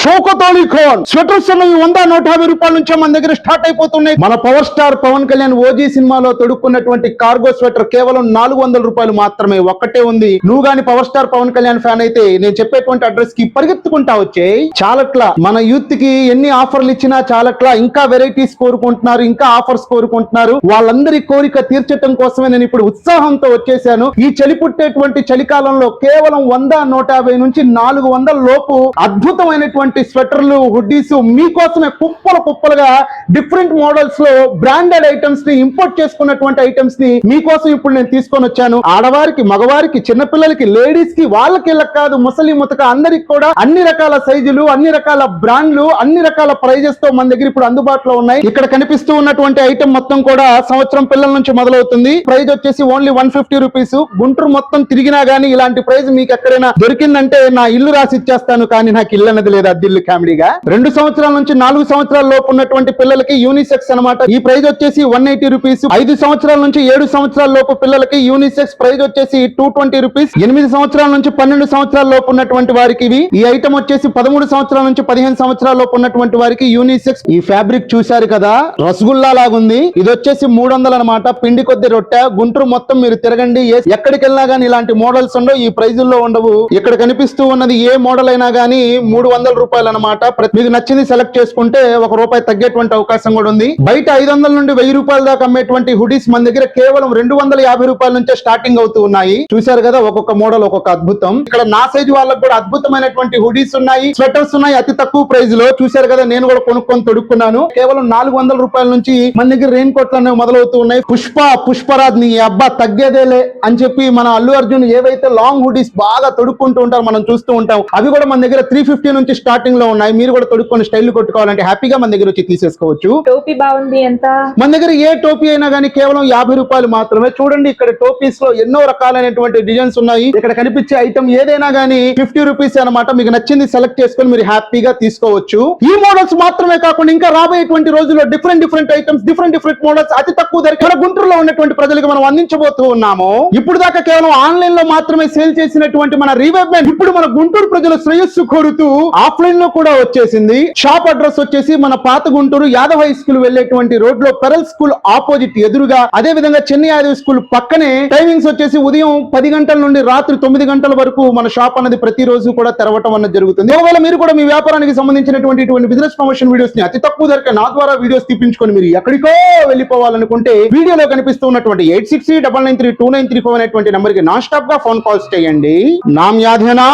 షోకత్ Ali Khan sweaters అనేవి వంద నూట యాభై రూపాయల నుంచే మన దగ్గర స్టార్ట్ అయిపోతున్నాయి. మన power star Pawan Kalyan OG సినిమాలో తొడుక్కున్నటువంటి కార్గో స్వెటర్ కేవలం నాలుగు వందల రూపాయలు మాత్రమే ఒక్కటే ఉంది. నువ్వు గాని power star Pawan Kalyan fan అయితే నేను చెప్పేటువంటి అడ్రస్కి పరిగెత్తుకుంటా వచ్చే చాలట్లా. మన యూత్కి ఎన్ని ఆఫర్లు ఇచ్చినా చాలట్లా. ఇంకా వెరైటీస్ కోరుకుంటున్నారు ఇంకా ఆఫర్స్ కోరుకుంటున్నారు. వాళ్ళందరి కోరిక తీర్చడం కోసమే నేను ఇప్పుడు ఉత్సాహంతో వచ్చేసాను. ఈ చలి పుట్టేటువంటి చలికాలంలో కేవలం వంద నూట యాభై నుంచి నాలుగు వందల లోపు అద్భుతమైనటువంటి స్వెటర్లు హుడ్డీస్ మీకోసమే కుప్పలు కుప్పలుగా డిఫరెంట్ మోడల్స్లో బ్రాండెడ్ ఐటమ్స్ని ఇంపోర్ట్ చేసుకున్నటువంటి ఐటమ్స్ని మీకోసం ఇప్పుడు నేను తీసుకొని వచ్చాను. ఆడవారికి మగవారికి చిన్నపిల్లలకి లేడీస్కి వాళ్ళకి కాదు ముసలి ముతక అందరికి కూడా అన్ని రకాల సైజులు అన్ని రకాల బ్రాండ్లు అన్ని రకాల ప్రైజెస్తో మన దగ్గర ఇప్పుడు అందుబాటులో ఉన్నాయి. ఇక్కడ కనిపిస్తూ ఉన్నటువంటి ఐటమ్ మొత్తం కూడా సంవత్సరం పిల్లల నుంచి మొదలవుతుంది. ప్రైజ్ వచ్చేసి only one fifty rupees Guntur మొత్తం తిరిగినా గానీ ఇలాంటి ప్రైజ్ మీకు ఎక్కడైనా దొరికిందంటే నా ఇల్లు రాసి ఇచ్చేస్తాను కానీ నాకు ఇల్లు అన్నది లేదా. అద్దిల్లు కామెడీగా. రెండు సంవత్సరాల నుంచి నాలుగు సంవత్సరాల లోపు ఉన్నటువంటి పిల్లలకి యూనిసెక్స్ అన్నమాట. ఈ ప్రైజ్ వచ్చేసి వన్ ఎయిటీ రూపీస్ ఐదు సంవత్సరాల నుంచి ఏడు సంవత్సరాల లోపు పిల్లలకి యూనిసెక్స్ ప్రైజ్ వచ్చేసి టూ ట్వంటీ రూపీస్ ఎనిమిది సంవత్సరాల నుంచి పన్నెండు సంవత్సరాల లోపు ఉన్నటువంటి వారికి ఇవి. ఈ ఐటమ్ వచ్చేసి పదమూడు సంవత్సరాల నుంచి పదిహేను సంవత్సరాల లోపు ఉన్నటువంటి వారికి యూనిసెక్స్ ఈ ఫ్యాబ్రిక్ చూశారు కదా? రసగుల్లా లాగుంది. ఇది వచ్చేసి మూడు వందలు అనమాట పిండి కొద్ది రొట్టె గుంటూరు మొత్తం మీరు తిరగండి. ఎక్కడికి వెళ్ళినా గానీ ఇలాంటి మోడల్స్ ఉండవు. ఈ ప్రైజుల్లో ఉండవు. ఇక్కడ కనిపిస్తూ ఉన్నది ఏ మోడల్ అయినా గానీ మూడు వందల రూపాయలు అనమాట మీకు నచ్చింది సెలెక్ట్ చేసుకుంటే ఒక రూపాయి తగ్గేటువంటి అవకాశం కూడా ఉంది. బయట ఐదు వందల నుండి వెయ్యి రూపాయల దాకా అమ్మేటువంటి హుడీస్ మన దగ్గర కేవలం రెండు వందల యాభై రూపాయల నుంచే స్టార్టింగ్ అవుతూ ఉన్నాయి. చూశారు కదా ఒక్కొక్క మోడల్ ఒక్కొక్క అద్భుతం. ఇక్కడ నా సైజ్ వాళ్ళకి కూడా అద్భుతమైనటువంటి హుడీస్ ఉన్నాయి స్వెటర్స్ ఉన్నాయి అతి తక్కువ ప్రైస్లో. చూసారు కదా నేను కూడా కొనుక్కొని తొడుక్కున్నాను. కేవలం నాలుగు వందల రూపాయల నుంచి మన దగ్గర రెయిన్ కోట్లు అనేవి మొదలవుతూ ఉన్నాయి. పుష్ప పుష్పరాజ్ నీ అబ్బా తగ్గేదేలే అని చెప్పి మన అల్లు అర్జున్ ఏవైతే లాంగ్ హుడీస్ బాగా తొడుక్కుంటూ ఉంటారు మనం చూస్తూ ఉంటాం. అవి కూడా మన దగ్గర త్రీ ఫిఫ్టీ నుంచి స్టార్టింగ్లో ఉన్నాయి. మీరు కూడా తొడుక్కొని స్టైల్ కొట్టుకోవాలంటే హ్యాపీగా మన దగ్గర వచ్చి తీసేసుకోవచ్చు. టోపీ బాగుంది ఎంత? మన దగ్గర ఏ టోపీ అయినా కానీ కేవలం యాభై రూపాయలు మాత్రమే. చూడండి ఇక్కడ టోపీస్లో ఎన్నో రకాలైనటువంటి డిజైన్స్ ఉన్నాయి. ఇక్కడ కనిపించే ఐటమ్ ఏదైనా కానీ ఫిఫ్టీ రూపీస్ అన్నమాట మీకు నచ్చింది సెలెక్ట్ చేసుకొని మీరు హ్యాపీగా తీసుకోవచ్చు. ఈ మోడల్స్ మాత్రమే కాకుండా ఇంకా రాబోయేటువంటి రోజుల్లో different different items different different models అతి తక్కువ ధర మన గుంటూరులో ఉన్నటువంటి ప్రజలకు మనం అందించబోతూ ఉన్నాము. ఇప్పుడు దాకా కేవలం ఆన్లైన్లో మాత్రమే సేల్ చేసినటువంటి మన రీవెబ్మెంట్ ఇప్పుడు మన గుంటూరు ప్రజల శ్రేయస్సు కోరుతూ ఆఫ్లైన్ లో కూడా వచ్చేసింది. షాప్ అడ్రస్ వచ్చేసి మన పాత గుంటూరు యాదవ్ హై స్కూల్ వెళ్ళేటువంటి రోడ్లో పెరల్ స్కూల్ ఆపోజిట్ ఎదురుగా అదే విధంగా చెన్నై యాదవ్ స్కూల్ పక్కనే టైమింగ్స్ వచ్చేసి ఉదయం పది గంటల నుండి రాత్రి తొమ్మిది గంటల వరకు మన షాప్ అనేది ప్రతిరోజు కూడా తెరవటం అన్నది జరుగుతుంది. ఒకవేళ మీరు కూడా మీ వ్యాపారానికి సంబంధించినటువంటి ఇటువంటి బిజినెస్ ప్రమోషన్ వీడియోస్ని అతి తక్కువ ధరకే నా ద్వారా వీడియోస్ తీపించుకొని మీరు ఎక్కడికో వెళ్ళిపోవాలనుకుంటే వీడియోలో కనిపిస్తున్నటువంటి eight six double nine three two nine three four అనేటువంటి నెంబర్కి నాన్ స్టాప్గా ఫోన్ కాల్స్ చేయండి. నామ్ యాధేనా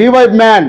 రివైవ్ మ్యాన్.